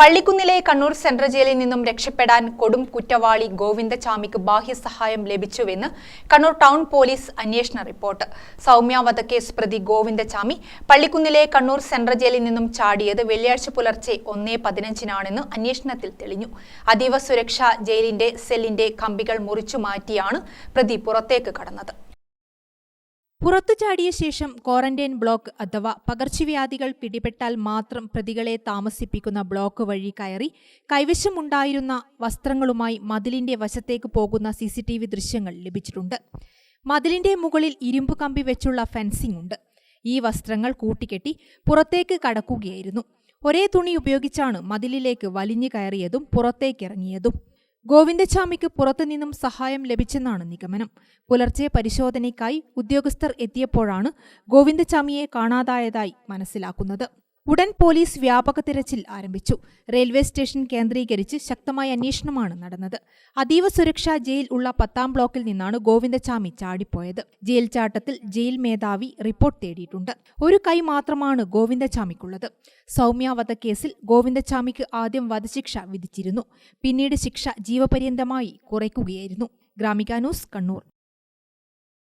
പള്ളിക്കുന്നിലെ Kannur central ജയിലിൽ നിന്നും രക്ഷപ്പെടാൻ കൊടും കുറ്റവാളി ഗോവിന്ദചാമിക്ക് ബാഹ്യസഹായം ലഭിച്ചുവെന്ന് കണ്ണൂർ ടൗൺ പോലീസ് അന്വേഷണ റിപ്പോർട്ട്. സൗമ്യ വധക്കേസ് പ്രതി ഗോവിന്ദചാമി പള്ളിക്കുന്നിലെ കണ്ണൂർ സെൻട്രൽ ജയിലിൽ നിന്നും ചാടിയത് വെള്ളിയാഴ്ച പുലർച്ചെ ഒന്നേ പതിനഞ്ചിനാണെന്ന് അന്വേഷണത്തിൽ തെളിഞ്ഞു. അതീവ സുരക്ഷ ജയിലിന്റെ സെല്ലിന്റെ കമ്പികൾ മുറിച്ചു മാറ്റിയാണ് പ്രതി പുറത്തേക്ക് കടന്നത്. പുറത്തു ചാടിയ ശേഷം ക്വാറന്റൈൻ ബ്ലോക്ക് അഥവാ പകർച്ചവ്യാധികൾ പിടിപെട്ടാൽ മാത്രം പ്രതികളെ താമസിപ്പിക്കുന്ന ബ്ലോക്ക് വഴി കയറി കൈവശമുണ്ടായിരുന്ന വസ്ത്രങ്ങളുമായി മതിലിന്റെ വശത്തേക്ക് പോകുന്ന സി സി ടി വി ദൃശ്യങ്ങൾ ലഭിച്ചിട്ടുണ്ട്. മതിലിന്റെ മുകളിൽ ഇരുമ്പ് കമ്പി വെച്ചുള്ള ഫെൻസിംഗ് ഉണ്ട്. ഈ വസ്ത്രങ്ങൾ കൂട്ടിക്കെട്ടി പുറത്തേക്ക് കടക്കുകയായിരുന്നു. ഒരേ തുണി ഉപയോഗിച്ചാണ് മതിലിലേക്ക് വലിഞ്ഞു കയറിയതും പുറത്തേക്കിറങ്ങിയതും ഗോവിന്ദചാമിക്ക് പുറത്തുനിന്നും സഹായം ലഭിച്ചെന്നാണ് നിഗമനം. പുലർച്ചെ പരിശോധനയ്ക്കായി ഉദ്യോഗസ്ഥർ എത്തിയപ്പോഴാണ് ഗോവിന്ദചാമിയെ കാണാതായതായി മനസ്സിലാക്കുന്നത്. ഉടൻ പോലീസ് വ്യാപക തിരച്ചിൽ ആരംഭിച്ചു. റെയിൽവേ സ്റ്റേഷൻ കേന്ദ്രീകരിച്ച് ശക്തമായ അന്വേഷണമാണ് നടന്നത്. അതീവ സുരക്ഷാ ജയിൽ ഉള്ള പത്താം ബ്ലോക്കിൽ നിന്നാണ് ഗോവിന്ദചാമി ചാടിപ്പോയത്. ജയിൽ ചാട്ടത്തിൽ ജയിൽ മേധാവി റിപ്പോർട്ട് തേടിയിട്ടുണ്ട്. ഒരു കൈ മാത്രമാണ് ഗോവിന്ദചാമിക്കുള്ളത് സൗമ്യ വധക്കേസിൽ ഗോവിന്ദചാമിക്ക് ആദ്യം വധശിക്ഷ വിധിച്ചിരുന്നു. പിന്നീട് ശിക്ഷ ജീവപര്യന്തമായി കുറയ്ക്കുകയായിരുന്നു. ഗ്രാമിക ന്യൂസ് കണ്ണൂർ.